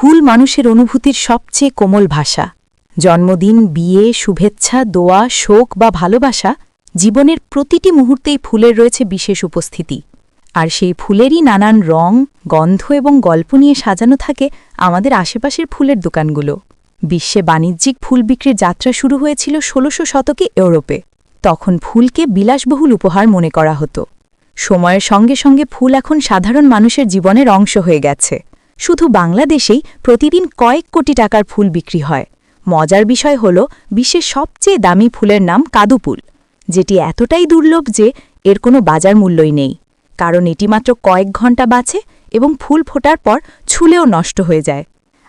ফুল মানুষের অনুভূতির সবচেয়ে কোমল ভাষা। জন্মদিন, বিয়ে, শুভেচ্ছা, দোয়া, শোক বা ভালোবাসা জীবনের প্রতিটি মুহূর্তেই ফুলের রয়েছে বিশেষ উপস্থিতি। আর সেই ফুলেরই নানান রং, গন্ধ এবং গল্প নিয়ে সাজানো থাকে আমাদের আশেপাশের ফুলের দোকানগুলো। বিশ্বে বাণিজ্যিক ফুল বিক্রির যাত্রা শুরু হয়েছিল ষোলশো শতকে ইউরোপে। তখন ফুলকে বিলাসবহুল উপহার মনে করা হতো। সময়ের সঙ্গে সঙ্গে ফুল এখন সাধারণ মানুষের জীবনের অংশ হয়ে গেছে। শুধু বাংলাদেশেই প্রতিদিন কয়েক কোটি টাকার ফুল বিক্রি হয়। মজার বিষয় হল, বিশ্বের সবচেয়ে দামি ফুলের নাম কাদুপুল যেটি এতটাই দুর্লভ যে এর কোনো বাজার মূল্যই নেই। কারণ এটি মাত্র কয়েক ঘণ্টা বাঁচে এবং ফুল ফোটার পর ছুলেও নষ্ট হয়ে যায়।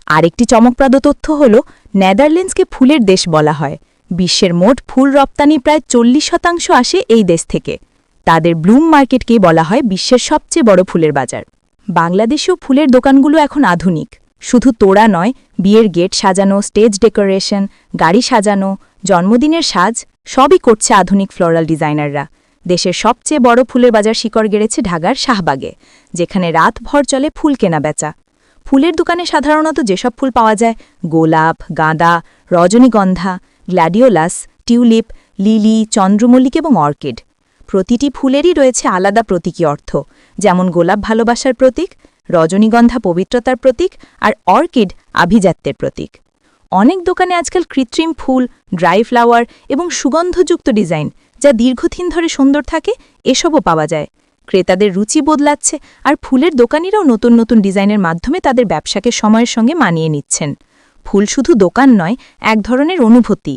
আরেকটি চমকপ্রদ তথ্য হল, নেদারল্যান্ডসকে ফুলের দেশ বলা হয়। বিশ্বের মোট ফুল রপ্তানি প্রায় চল্লিশ শতাংশ আসে এই দেশ থেকে। তাদের ব্লুম মার্কেটকেই বলা হয় বিশ্বের সবচেয়ে বড় ফুলের বাজার। বাংলাদেশেও ফুলের দোকানগুলো এখন আধুনিক। শুধু তোড়া নয়, বিয়ের গেট সাজানো, স্টেজ ডেকোরেশন, গাড়ি সাজানো, জন্মদিনের সাজ, সবই করছে আধুনিক ফ্লোরাল ডিজাইনাররা। দেশের সবচেয়ে বড় ফুলের বাজার শিকড় গেড়েছে ঢাকার শাহবাগে, যেখানে রাতভর চলে ফুল কেনা বেচা ফুলের দোকানে সাধারণত যেসব ফুল পাওয়া যায়, গোলাপ, গাঁদা, রজনীগন্ধা, গ্ল্যাডিওলাস, টিউলিপ, লিলি, চন্দ্রমল্লিক এবং অর্কিড। প্রতিটি ফুলেরই রয়েছে আলাদা প্রতীকী অর্থ, যেমন গোলাপ ভালোবাসার প্রতীক, রজনীগন্ধা পবিত্রতার প্রতীক, আর অর্কিড আভিজাত্যের প্রতীক। অনেক দোকানে আজকাল কৃত্রিম ফুল, ড্রাই ফ্লাওয়ার এবং সুগন্ধযুক্ত ডিজাইন, যা দীর্ঘদিন ধরে সুন্দর থাকে, এসবও পাওয়া যায়। ক্রেতাদের রুচি বদলাচ্ছে আর ফুলের দোকানিরাও নতুন নতুন ডিজাইনের মাধ্যমে তাদের ব্যবসাকে সময়ের সঙ্গে মানিয়ে নিচ্ছেন। ফুল শুধু দোকান নয়, এক ধরনের অনুভূতি।